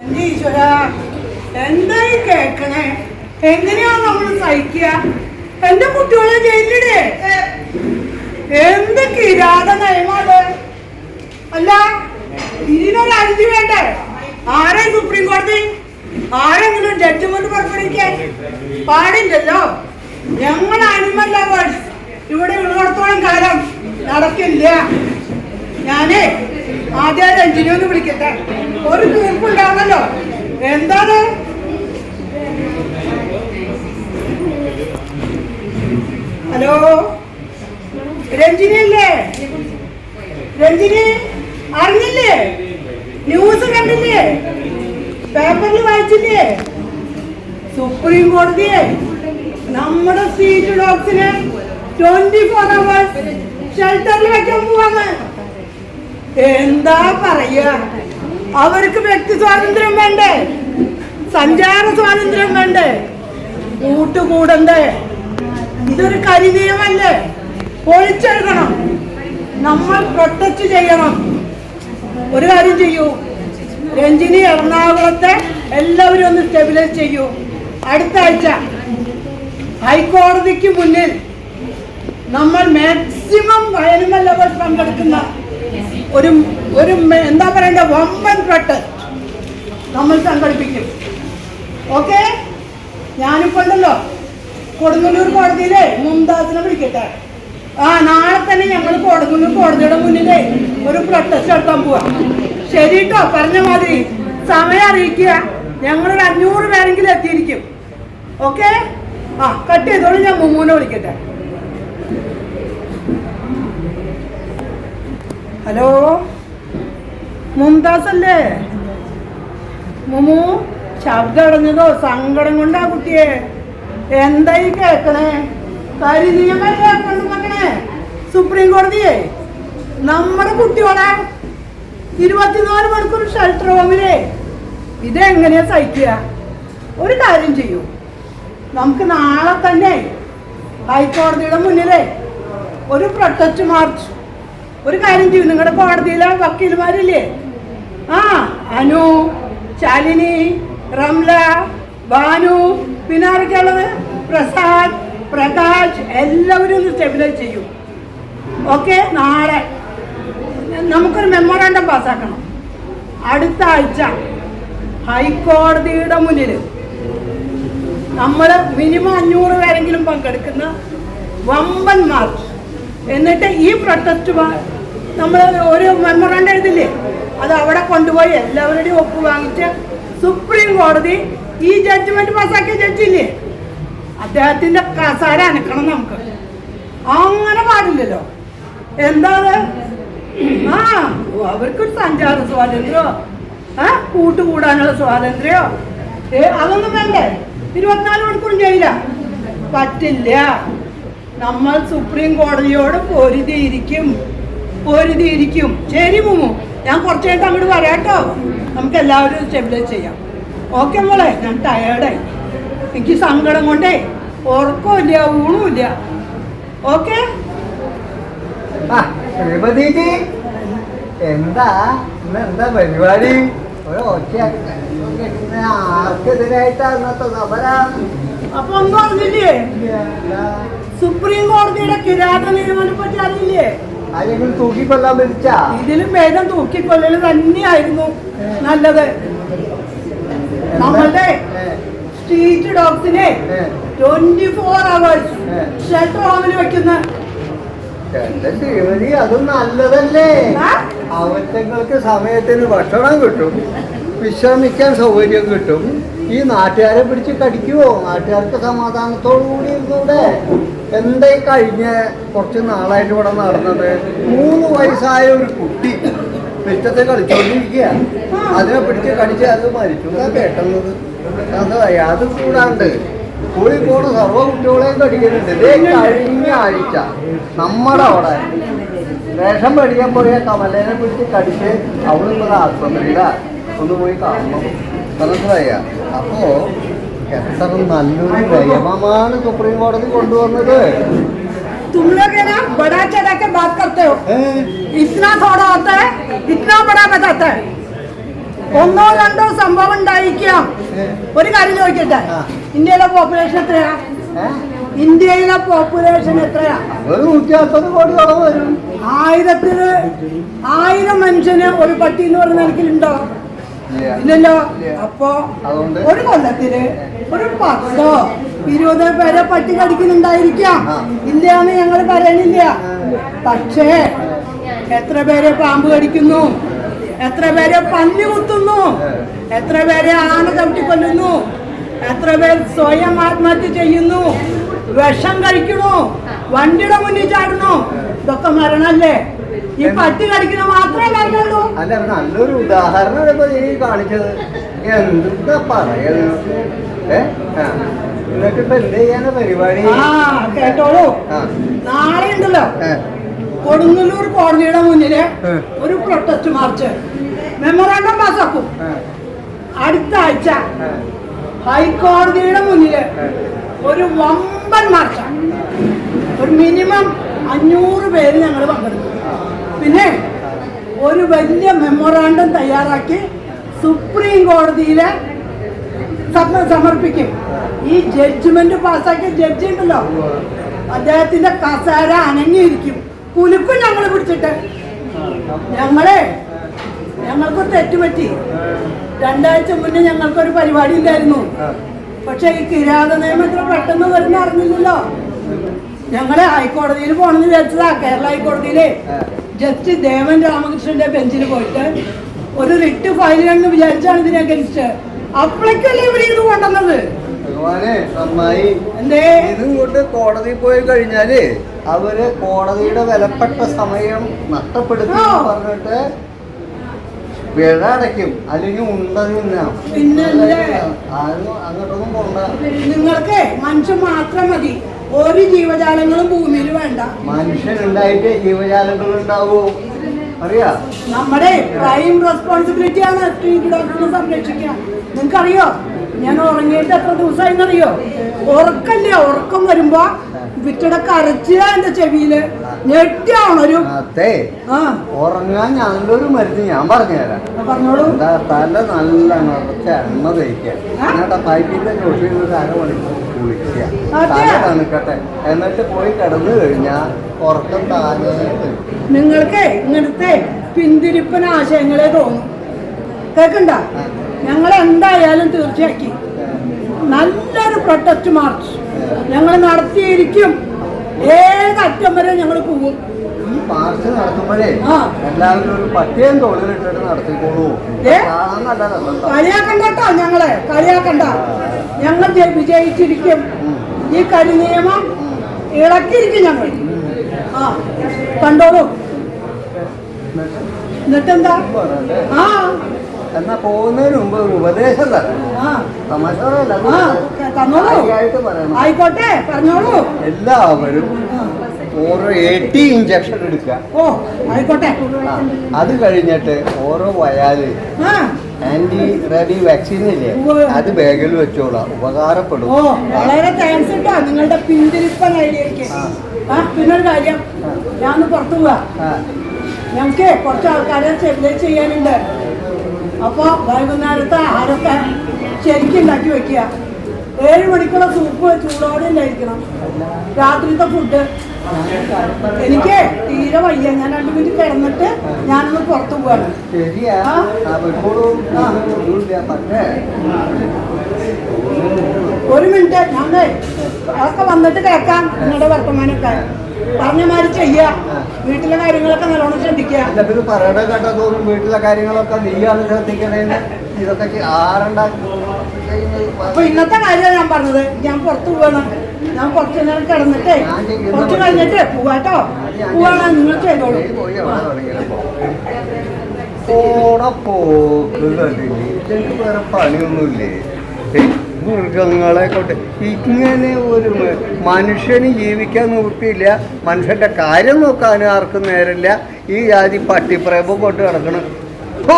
എന്റെ എന്തായി കേക്കണേ? എങ്ങനെയാ നമ്മൾ സഹിക്കുക? എന്റെ കുട്ടികളെ ജയിലിടേ എന്ത് കിരാത നയമാണ്? അല്ല ഇതിനൊരു അഞ്ചു വേണ്ടേ? ആരെ സുപ്രീം കോടതി? ആരെങ്കിലും ജഡ്ജ്മെന്റ് പുറപ്പെടുവിക്കാൻ? പാടില്ലല്ലോ. ഞങ്ങൾ അനിമൽ ലവേഴ്സ് ഇവിടെ ഉള്ളിടത്തോളം കാലം നടക്കില്ല. ഞാനേ ആദ്യം രഞ്ജിനി ഒന്ന് വിളിക്കട്ടെ. ഒരു തീർപ്പുണ്ടാവണല്ലോ എന്താണ്? ഹലോ? രഞ്ജിനി അല്ലേ രഞ്ജിനി അറിഞ്ഞില്ലേ? ന്യൂസ് കണ്ടില്ലേ? പേപ്പറിൽ വായിച്ചില്ലേ? സുപ്രീം കോടതിയെ? നമ്മുടെ സീറ്റ് ഡോക്സിനെ ട്വന്റി ഫോർ അവേഴ്സ് ഷെൽട്ടറിൽ വെക്കാൻ പോവാന്ന്. എന്താ പറയുക അവർക്ക് വ്യക്തി സ്വാതന്ത്ര്യം വേണ്ടേ? സഞ്ചാര സ്വാതന്ത്ര്യം വേണ്ടേ? കൂട്ടുകൂടണ്ടേ? ഇതൊരു കരിനിയമല്ലേ? പൊളിച്ചെഴുതണം. നമ്മൾ പ്രൊട്ടക്റ്റ് ചെയ്യണം. ഒരു കാര്യം ചെയ്യൂ. രഞ്ജിനി എറണാകുളത്തെ എല്ലാവരും ഒന്ന് സ്റ്റെബിലൈസ് ചെയ്യൂ. അടുത്ത ആഴ്ച ഹൈക്കോടതിക്ക് മുന്നിൽ നമ്മൾ മാക്സിമം വയനുമൽ ലെവൽ പങ്കെടുക്കുന്ന ഒരു ഒരു എന്താ പറയണ്ട? വമ്പൻ പ്രട്ട് നമ്മൾ സംഘടിപ്പിക്കും. ഓക്കെ? ഞാനിപ്പോ ഉണ്ടല്ലോ. കൊടുങ്ങല്ലൂർ കോടതിയിലെ മുംതാസിനെ വിളിക്കട്ടെ. ആ നാളെ തന്നെ ഞങ്ങൾ കൊടുങ്ങല്ലൂർ കോടതിയുടെ മുന്നിലെ ഒരു പ്രൊട്ടസ്റ്റ് നടത്താൻ പോവാ. ശരി കേട്ടോ പറഞ്ഞ മാതിരി. സമയം അറിയിക്കുക. ഞങ്ങളൊരു അഞ്ഞൂറ് പേരെങ്കിലും എത്തിയിരിക്കും. ഓക്കെ? ആ കട്ട് ചെയ്തോളൂ ഞാൻ മുമ്മൂനെ വിളിക്കട്ടെ. ഹലോ? മുംതാസ് അല്ലേ മുമു ശബ്ദം അടഞ്ഞതോ സങ്കടം കൊണ്ടാ കുട്ടിയെ. എന്തായി കേക്കണേ? കരിനിയമല്ലേ കൊണ്ട് മകണേ സുപ്രീം കോടതിയെ? നമ്മുടെ കുട്ടിയോടെ ഇരുപത്തിനാല് മണിക്കൂർ ഷെൽട്ടർ ഹോമിലേ ഇതെങ്ങനെയാ സഹിക്കുക? ഒരു കാര്യം ചെയ്യൂ. നമുക്ക് നാളെ തന്നെ ഹൈക്കോടതിയുടെ മുന്നിലെ ഒരു പ്രൊട്ടസ്റ്റ് മാർച്ച് ഒരു കാര്യം ചെയ്യും നിങ്ങളുടെ കോടതിയിലെ വക്കീൽമാരില്ലേ? ആ അനു ശാലിനി റംല ഭാനു പിന്നെ ആരൊക്കെയുള്ളത് പ്രസാദ് പ്രകാശ് എല്ലാവരും സ്റ്റെബിലൈസ് ചെയ്യും. ഓക്കെ നാളെ. നമുക്കൊരു മെമ്മോറാണ്ടം പാസ്സാക്കണം. അടുത്ത ആഴ്ച ഹൈക്കോടതിയുടെ മുന്നിൽ നമ്മൾ മിനിമം അഞ്ഞൂറ് പേരെങ്കിലും പങ്കെടുക്കുന്ന വമ്പൻ മാർച്ച് എന്നിട്ട് ഈ പ്രൊട്ടസ്റ്റ് നമ്മൾ ഒരു മെമ്മറാണ്ട് എഴുതില്ലേ? അത് അവിടെ കൊണ്ടുപോയി എല്ലാവരുടെയും ഒപ്പ് വാങ്ങിച്ച് സുപ്രീം കോടതി ഈ ജഡ്ജ്മെന്റ് പാസ്സാക്കിയ ജഡ്ജില്ലേ അദ്ദേഹത്തിന്റെ കസാര അനക്കണം നമുക്ക്. അങ്ങനെ പാടില്ലല്ലോ. എന്താ? ആ അവർക്കൊരു സഞ്ചാര സ്വാതന്ത്ര്യമോ ആ കൂട്ടുകൂടാനുള്ള സ്വാതന്ത്ര്യമോ ഏ അതൊന്നും വേണ്ടേ? ഇരുപത്തിനാല് മണിക്കൂറും ചെയ്യില്ല പറ്റില്ല. നമ്മൾ സുപ്രീം കോടതിയോട് പൊരുതിയിരിക്കും. പൊരുതിയിരിക്കും. ശരി മുമു. ഞാൻ കുറച്ച് കഴിഞ്ഞിട്ട് അങ്ങോട്ട് വരാട്ടോ നമുക്ക് എല്ലാവരും സ്റ്റെബിലൈസ് ചെയ്യാം. ഓക്കെ മോളെ? ഞാൻ ടയേർഡായി എനിക്ക് സങ്കടം കൊണ്ടേ ഉറക്കമില്ല ഊണുമില്ല. ഓക്കെ എന്താ? എന്താ പരിപാടി? ആർക്കെതിരായിട്ടാ സമരം? അപ്പൊ ഒന്നും അറിഞ്ഞില്ലേ? സുപ്രീം കോടതിയുടെ കിരാത നിയമനെ പറ്റി അറിയില്ലേ ആരെങ്കിലും തൂക്കിക്കൊല്ലാൻ വിളിച്ച? ഇതിലും ഭേദം തൂക്കിക്കൊല്ലൽ തന്നെയായിരുന്നു നല്ലത്. നമ്മളുടെ സ്ട്രീറ്റ് ഡോഗ്സിനെ ട്വന്റി ഫോർ അവേഴ്സ്. ഷെൽട്ടർ ഹോമിൽ വെക്കുന്ന. അതും നല്ലതല്ലേ? അവറ്റങ്ങൾക്ക് സമയത്തിന് ഭക്ഷണം കിട്ടും. വിശ്രമിക്കാൻ സൗകര്യം കിട്ടും. ഈ നാട്ടുകാരെ പിടിച്ച് കടിക്കുവോ? നാട്ടുകാർക്ക് സമാധാനത്തോടു കൂടി ഇരുന്നൂടെ? എന്തേ കഴിഞ്ഞ കുറച്ച് നാളായിട്ട് ഇവിടെ നടന്നത്? മൂന്ന് വയസ്സായ ഒരു കുട്ടി പിറ്റത്തെ കളിച്ചോണ്ടിരിക്കുക. അതിനെ പിടിച്ച് കടിച്ച് അത് മരിച്ചു കേട്ടുന്നത് അത് അത് കൂടാണ്ട്. കോഴിക്കോട് സർവ കുട്ടികളെയും കടിക്കുന്നുണ്ട്. കഴിഞ്ഞ ആഴ്ച നമ്മുടെ അവിടെ റേഷൻ മേടിക്കാൻ പോയ കമലേനെ പിടിച്ച് കടിച്ച് അവിടെ ആസ്പത്രിയില ഒന്ന് പോയി കാണണം മനസ്സിലായ അപ്പോ എത്ര നല്ലൊരു നിയമമാണ് സുപ്രീം കോടതി കൊണ്ടുവന്നത് तुम लोग है ना बड़ा चढ़ा के बात करते हो ഏ? इतना थोड़ा होता है इतना बड़ा बताता है ഒന്നോ രണ്ടോ സംഭവം ഉണ്ടായിരിക്കാം ഏ? ഒരു കാര്യം ചോദിക്കട്ടെ ആ. ഇന്ത്യയിലെ പോപ്പുലേഷൻ എത്രയാ ഏ? ഇന്ത്യയിലെ പോപ്പുലേഷൻ എത്രയാ ഒരു നൂറ്റി നാൽപ്പത് കോടിയോളം വരും ആയിരത്തിന് ആയിരം മനുഷ്യന് ഒരു പട്ടി എന്ന് പറയുന്ന നിലയ്ക്കുണ്ടോ ഇല്ല. ഇല്ലല്ലോ. അപ്പൊ ഒരു കൊല്ലത്തിൽ ഒരു പത്തോ ഇരുപതോ പേരെ പട്ടി കടിക്കുന്നുണ്ടായിരിക്കാം. ഇല്ല ഇല്ലാന്ന് ഞങ്ങൾ പറയണില്ല. പക്ഷേ എത്ര പേരെ പാമ്പ് കടിക്കുന്നു? എത്ര പേരെ പന്നി കുത്തുന്നു? എത്ര പേരെ ആന തട്ടിക്കൊല്ലുന്നു? എത്ര പേർ സ്വയം ആത്മഹത്യ ചെയ്യുന്നു? വിഷം കഴിക്കണോ വണ്ടിയുടെ മുന്നിൽ ചാടണോ ഇതൊക്കെ മരണല്ലേ? ഈ പട്ടി കടിക്കണ മാത്രമേ കണ്ടുള്ളൂ. അല്ല നല്ലൊരു ഉദാഹരണം ഇപ്പൊ നീ കാണിച്ചത്. എന്താ ഏ? ആ. എന്നിട്ട് ഇപ്പൊ എന്ത് ചെയ്യാനാ പരിപാടി? കേട്ടോളൂ. നാളെ ഉണ്ടല്ലോ. കൊടുങ്ങല്ലൂർ കോടതിയുടെ മുന്നിൽ ഒരു പ്രൊട്ടസ്റ്റ് മാർച്ച് മെമ്മറാണ്ടം പാസ്സാക്കും അടുത്ത ആഴ്ച ഹൈക്കോടതിയുടെ മുന്നിൽ ഒരു വമ്പൻ മാർച്ച് ഒരു മിനിമം അഞ്ഞൂറ് പേര് ഞങ്ങൾ പങ്കെടുക്കും. പിന്നെ ഒരു വലിയ മെമ്മോറാണ്ടം തയ്യാറാക്കി സുപ്രീം കോടതിയിലെ സമ- സമർപ്പിക്കും. ഈ ജഡ്ജ്മെന്റ് പാസ്സാക്കിയ ജഡ്ജി ഉണ്ടല്ലോ. അദ്ദേഹത്തിന്റെ കസേര അനങ്ങിയിരിക്കും. കുലുക്കും ഞങ്ങൾ പിടിച്ചിട്ട്. ഞങ്ങളെ ഞങ്ങൾക്ക് തെറ്റുപറ്റി. രണ്ടാഴ്ച മുന്നേ ഞങ്ങൾക്കൊരു പരിപാടി ഉണ്ടായിരുന്നു പക്ഷെ ഈ കിരാത നിയമം ഇത്ര പെട്ടെന്ന് വരുന്ന അറിഞ്ഞില്ലല്ലോ ഞങ്ങളെ ഹൈക്കോടതിയിൽ പോകണമെന്ന് വിചാരിച്ചതാ. കേരള ഹൈക്കോടതിയിലെ. ജസ്റ്റിസ് ദേവൻ രാമകൃഷ്ണന്റെ ബെഞ്ചിൽ പോയിട്ട് ഒരു റിട്ട് ഫയൽ ചെയ്യണമെന്ന് വിചാരിച്ചാണ് ഇതിനെ അഗൻസ്റ്റ് അപ്പോഴേക്കല്ലേ ഇവിടെ ഇത് കൊണ്ടുവന്നത്? എന്തേ? ഇതും കൊണ്ട് കോടതി പോയി കഴിഞ്ഞാൽ അവർ കോടതിയുടെ വിലപ്പെട്ട സമയം നഷ്ടപ്പെടുത്തി. പറഞ്ഞിട്ട് പിഴ അടയ്ക്കും. അല്ലെങ്കിൽ ഉണ്ട തിന്നാം അങ്ങോട്ടൊന്നും പോണ്ട. നിങ്ങൾക്ക് മനുഷ്യൻ മാത്രം മതി. ഒരു ജീവജാലങ്ങളും ഭൂമിയിൽ വേണ്ട. മനുഷ്യനുണ്ടായിട്ട് ജീവജാലങ്ങൾ ഉണ്ടാവൂ അറിയാ? നമ്മുടെ പ്രൈം റെസ്പോൺസിബിലിറ്റി ആണ് സ്ട്രീറ്റ് ഡോഗ്സിനെ സംരക്ഷിക്കുക നിങ്ങൾക്കറിയോ? ഞാൻ ഉറങ്ങിയിട്ട് എത്ര ദിവസമായിന്നറിയോ? ഉറക്കല്ലേ ഉറക്കം വരുമ്പോ വിറ്റട കരച്ച എന്റെ ചെവിയിൽ ഞെട്ടിയാണൊരു ഉറങ്ങാൻ നല്ലൊരു മരുന്ന് ഞാൻ പറഞ്ഞുതരാം. പറഞ്ഞോളൂ. തല നല്ല നിറച്ച എണ്ണ പൈപ്പിന്റെ ചോട്ടിൽ ഒരു അരമണിക്കൂർ കുളിക്കുക അതെ. തല തണുക്കട്ടെ. എന്നിട്ട് പോയി കിടന്നു കഴിഞ്ഞാൽ ഉറക്കം താനേ നിങ്ങൾക്ക് ഇങ്ങനത്തെ പിന്തിരിപ്പൻ ആശയങ്ങളെ തോന്നും. കേക്കണ്ട ഞങ്ങൾ എന്തായാലും തീർച്ചയാക്കി. നല്ലൊരു പ്രൊട്ടസ്റ്റ് മാർച്ച് ഞങ്ങൾ നടത്തിയിരിക്കും. ഏതറ്റം വരെ ഞങ്ങൾ പോകും. ഈ നടത്തുമ്പോഴേ എല്ലാവരും ഒരു പട്ടിയും നടത്തിക്കോളൂ. കളിയാക്കണ്ട ഞങ്ങളെ. കളിയാക്കണ്ട. ഞങ്ങൾ വിജയിച്ചിരിക്കും. ഈ കരി നിയമം ഇളക്കിയിരിക്കും ഞങ്ങൾ. ആ കണ്ടോളൂ. എന്നിട്ടെന്താ? ആ. എന്നാ പോകുന്നതിന് മുമ്പ് ഒരു ഉപദേശം തരാം. ആ. തമാശ പറയല്ല, തന്നോളൂ. ആയിക്കോട്ടെ പറഞ്ഞോളൂ. എല്ലാവരും ഓരോ ഇഞ്ചക്ഷൻ എടുക്കുക. ഓ ആയിക്കോട്ടെ. അത് കഴിഞ്ഞിട്ട് ഓരോ വയാൽ ആ. ആന്റി റെഡി വാക്സിൻ ഇല്ലേ? അത് ബാഗിൽ വെച്ചോളാം. ഉപകാരപ്പെടും. വളരെ താങ്ക്സ് കേട്ടോ നിങ്ങളുടെ പിന്തിരിപ്പം. ആ. പിന്നൊരു കാര്യം. ഞാൻ പുറത്തു പോവാ. ഞങ്ങൾക്ക് കുറച്ച് ആൾക്കാരെ ചെറിയ ചെയ്യാനുണ്ട്. അപ്പോൾ വൈകുന്നേരത്തെ ആഹാരത്തെ ശരിക്കും ഉണ്ടാക്കി വെക്കുക. ഏഴ് മണിക്കുള്ള സൂപ്പ് ചൂടോടെ ഉണ്ടായിരിക്കണം. രാത്രിത്തെ ഫുഡ് എനിക്ക് തീരെ വയ്യ. ഞാൻ രണ്ടു മിനിറ്റ് കിടന്നിട്ട് ഞാനൊന്ന് പുറത്തു പോവാണ്. ഒരു മിനിറ്റ്. ഞാൻ അതൊക്കെ വന്നിട്ട് കേൾക്കാം. നിങ്ങളുടെ വർത്തമാനമൊക്കെ. പറഞ്ഞ മാതിരി ചെയ്യുക വീട്ടിലെ കാര്യങ്ങളൊക്കെ നല്ലോണം ശ്രദ്ധിക്കുക. പറയണ വീട്ടിലെ കാര്യങ്ങളൊക്കെ നീയാണ് ശ്രദ്ധിക്കണേന്ന്. ഇതൊക്കെ ആരുണ്ടാക്കി അപ്പൊ ഇന്നത്തെ കാര്യമാണ് ഞാൻ പറഞ്ഞത്. ഞാൻ പുറത്തു പോവാണ്. ഞാൻ കുറച്ച് നേരം കിടന്നിട്ടേ കുറച്ച് കഴിഞ്ഞിട്ടേ പോവാട്ടോ. പോവാണ? നിങ്ങൾ ചെയ്തോളൂ. പോണ പണിയൊന്നുമില്ലേ മൃഗങ്ങളെ കൊണ്ട് ഇങ്ങനെ ഒരു മനുഷ്യന് ജീവിക്കാൻ നോക്കിയില്ല മനുഷ്യന്റെ കാര്യം നോക്കാൻ ആർക്കും നേരമില്ല. ഈ ജാതി പട്ടിപ്രേമം കൊണ്ട് കിടക്കണം ഓ